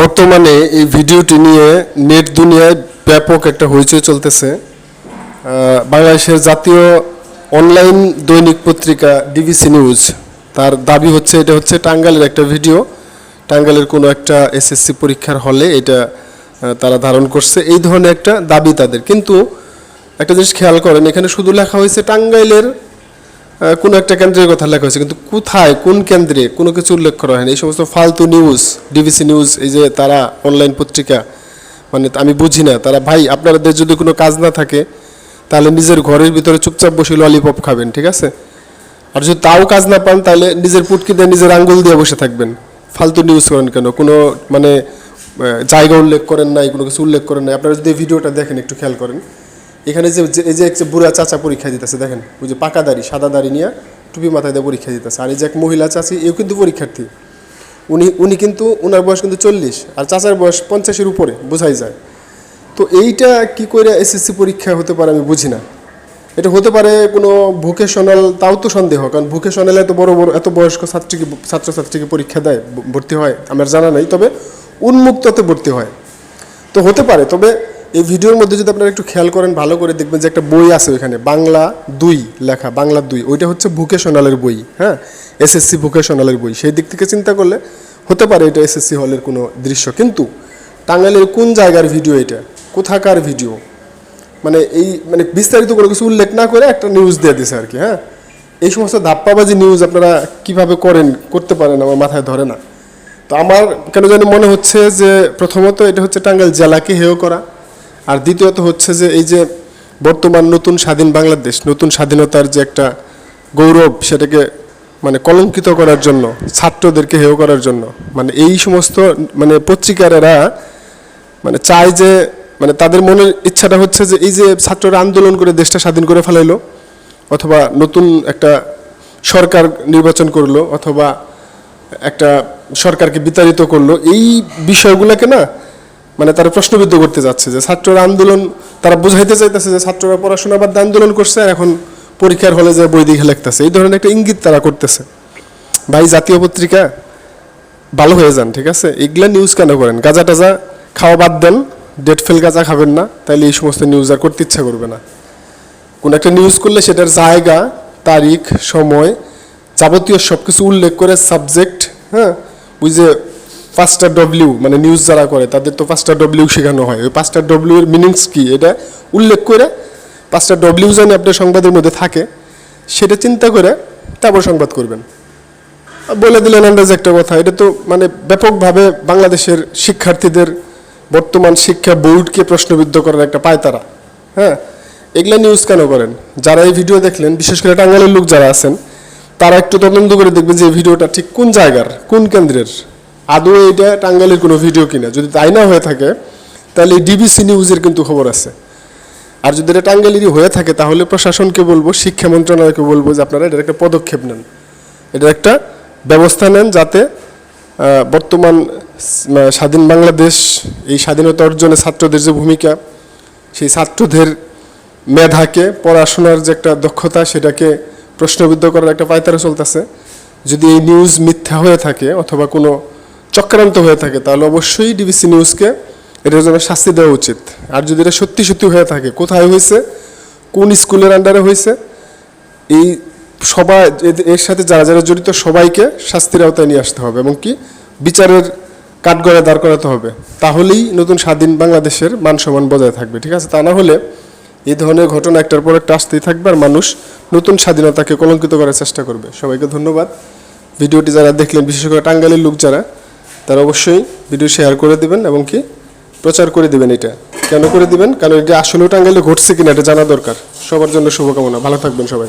বর্তমানে এই ভিডিওটি নিয়ে নেট দুনিয়ায় ব্যাপক একটা হইচই চলতেছে। বাংলাদেশের জাতীয় অনলাইন দৈনিক পত্রিকা ডিবিসি নিউজ, তার দাবি হচ্ছে, এটা হচ্ছে টাঙ্গাইলের একটা ভিডিও। টাঙ্গাইলের কোনো একটা এসএসসি পরীক্ষার হলে এটা তারা ধারণ করছে। এই ধরনের একটা দাবি তাদের। কিন্তু একটা জিনিস খেয়াল করেন, এখানে শুধু লেখা হয়েছে টাঙ্গাইলের কোনো একটা কেন্দ্রের কথা লেখা হয়েছে, কিন্তু কোথায়, কোন কেন্দ্রে কোনো কিছু উল্লেখ করা হয়নি। এই সমস্ত ফালতু নিউজ ডিবিসি নিউজ এই যে তারা অনলাইন পত্রিকা মানে আমি বুঝি না, তারা, ভাই, আপনাদের যদি কোনো কাজ না থাকে, তাহলে নিজের ঘরের ভিতরে চুপচাপ বসে ললিপপ খাবেন, ঠিক আছে? আর যদি তাও কাজ না পান, তাহলে নিজের পুটকি দিয়ে নিজের আঙ্গুল দিয়ে বসে থাকবেন। ফালতু নিউজ করেন কেন? কোনো মানে জায়গা উল্লেখ করেন নাই, কোনো কিছু উল্লেখ করেন নাই। আপনারা যদি ভিডিওটা দেখেন, একটু খেয়াল করেন। এখানে যে এই যে এক বুড়া চাচা পরীক্ষা দিতেছে, দেখেন, ওই যে পাকা দাড়ি, সাদা দাড়ি নিয়ে টুপি মাথায় দিয়ে পরীক্ষা দিতেছে। আর এই যে এক মহিলা চাচি, এও কিন্তু পরীক্ষার্থী। উনি উনি কিন্তু ওনার বয়স কিন্তু চল্লিশ, আর চাচার বয়স পঞ্চাশের উপরে, বোঝাই যায়। তো এইটা কি করে এসএসসি পরীক্ষা হতে পারে আমি বুঝি না। এটা হতে পারে কোনো ভোকেশনাল তাও তো সন্দেহ, কারণ ভোকেশনালে এত বড় বড় এত বয়স্ক ছাত্রীকে ছাত্রছাত্রীকে পরীক্ষা দেয় ভর্তি হয়, আমার জানা নেই, তবে উন্মুক্ততে ভর্তি হয়। তো হতে পারে, তবে এই ভিডিওর মধ্যে যদি আপনারা একটু খেয়াল করেন, ভালো করে দেখবেন যে একটা বই আছে ওইখানে, বাংলা দুই লেখা, বাংলা দুই। ওইটা হচ্ছে ভোকেশনালের বই হ্যাঁ? এসএসসি ভোকেশনালের বই। সেই দিক থেকে চিন্তা করলে হতে পারে এটা এসএসসি হলের কোনো দৃশ্য। কিন্তু টাঙ্গাইলের কোন জায়গার ভিডিও এটা? কোথাকার ভিডিও? মানে এই মানে বিস্তারিত কোনো কিছু উল্লেখ না করে একটা নিউজ দিয়ে দিছে আর কি হ্যাঁ? এই সমস্ত ধাপ্পাবাজি নিউজ আপনারা কীভাবে করেন, করতে পারেন আমার মাথায় ধরে না। তো আমার কেন জানি মনে হচ্ছে যে প্রথমত এটা হচ্ছে টাঙ্গাইল জেলাকে হেয় করা। আর দ্বিতীয়ত হচ্ছে যে এই যে বর্তমান নতুন স্বাধীন বাংলাদেশ, নতুন স্বাধীনতার যে একটা গৌরব সেটাকে মানে কলঙ্কিত করার জন্য, ছাত্রদেরকে হেয় করার জন্য মানে এই সমস্ত মানে পত্রিকারেরা মানে চায় যে মানে তাদের মনের ইচ্ছাটা হচ্ছে যে এই যে ছাত্ররা আন্দোলন করে দেশটা স্বাধীন করে ফেলাইলো, অথবা নতুন একটা সরকার নির্বাচন করল, অথবা একটা সরকারকে বিতাড়িত করল, এই বিষয়গুলোকে না মানে তারা প্রশ্নবিদ্ধ করতে যাচ্ছে যে ছাত্ররা আন্দোলন, তারা বুঝাইতে চাইতেছে যে ছাত্ররা পড়াশোনা বাদ আন্দোলন করছে আর এখন পরীক্ষার হলে যে বই দিকে লিখতেছে, এই ধরনের একটা ইঙ্গিত তারা করতেছে। ভাই, জাতীয় পত্রিকা ভালো হয়ে যান, ঠিক আছে? এগুলা নিউজ কেন করেন? গাঁজা টাজা খাওয়া বাদ দেন, ডেট ফেল গাঁজা খাবেন না, তাইলে এই সমস্ত নিউজ আর করতে ইচ্ছা করবে না। কোন একটা নিউজ করলে সেটার জায়গা, তারিখ, সময়, যাবতীয় সব কিছু উল্লেখ করে সাবজেক্ট হ্যাঁ? ওই যে পাঁচটা ডব্লিউ মানে নিউজ যারা করে, তাদের তো পাঁচটা ডব্লিউ শেখানো হয়। ওই পাঁচটা ডব্লিউ এর মিনিংস কি? এটা উল্লেখ করে পাঁচটা ডব্লিউ যেন আপনার সংবাদের মধ্যে থাকে, সেটা চিন্তা করে তারপর সংবাদ করবেন। বলে দিলেন আন্দাজ একটা কথা, এটা তো মানে ব্যাপকভাবে বাংলাদেশের শিক্ষার্থীদের বর্তমান শিক্ষা বোর্ডকে প্রশ্নবিদ্ধ করার একটা পায়তারা। হ্যাঁ এগুলা নিউজ কেন করেন? যারা এই ভিডিও দেখলেন, বিশেষ করে টাঙ্গাইলের লোক যারা আছেন, তারা একটু তদন্ত করে দেখবেন যে ভিডিওটা ঠিক কোন জায়গার, কোন কেন্দ্রের। আদৌ এটা টাঙ্গাইলের কোনো ভিডিও কিনা? যদি তাই না হয়ে থাকে, তাহলে ডিবিসি নিউজের কিন্তু খবর আছে। আর যদি এটা টাঙ্গাইলেরই হয়ে থাকে, তাহলে প্রশাসনকে বলব, শিক্ষা মন্ত্রণালয়কে বলব যে আপনারা এটার একটা পদক্ষেপ নেন। এটার একটা ব্যবস্থা নেন যাতে বর্তমান স্বাধীন বাংলাদেশ, এই স্বাধীনতা অর্জনে ছাত্রদের যে ভূমিকা, সেই ছাত্রদের মেধাকে, পড়াশোনার যে একটা দক্ষতা, সেটাকে প্রশ্নবিদ্ধ করার একটা পায়তারা চলতেছে। যদি এই নিউজ মিথ্যা হয়ে থাকে, অথবা কোনো চক্রান্ত হয়ে থাকে, তাহলে অবশ্যই ডিবিসি নিউজকে এটার জন্য শাস্তি দেওয়া উচিত। আর যদি এটা সত্যি সত্যি হয়ে থাকে, কোথায় হয়েছে? কোন স্কুলের আন্ডারে হয়েছে? এই সবাই এর সাথে যারা যারা জড়িত, সবাইকে শাস্তির আওতায় নিয়ে আসতে হবে এবং কি বিচারের কাঠগড়ায় দাঁড় করাতে হবে। তাহলেই নতুন স্বাধীন বাংলাদেশের মান সম্মান বজায় থাকবে, ঠিক আছে? তা না হলে এই ধরনের ঘটনা একটার পর একটা আসতেই থাকবে আর মানুষ নতুন স্বাধীনতাকে কলঙ্কিত করার চেষ্টা করবে। সবাইকে ধন্যবাদ। ভিডিওটি যারা দেখলেন, বিশেষ করে টাঙ্গাইলের লোক যারা তারা অবশ্যই ভিডিও শেয়ার করে দিবেন এবং কি প্রচার করে দিবেন এটা। কেন করে দিবেন? কারণ এটা আসলেও টাঙ্গাইলে ঘটছে কিনা এটা জানা দরকার। সবার জন্য শুভকামনা। ভালো থাকবেন সবাই।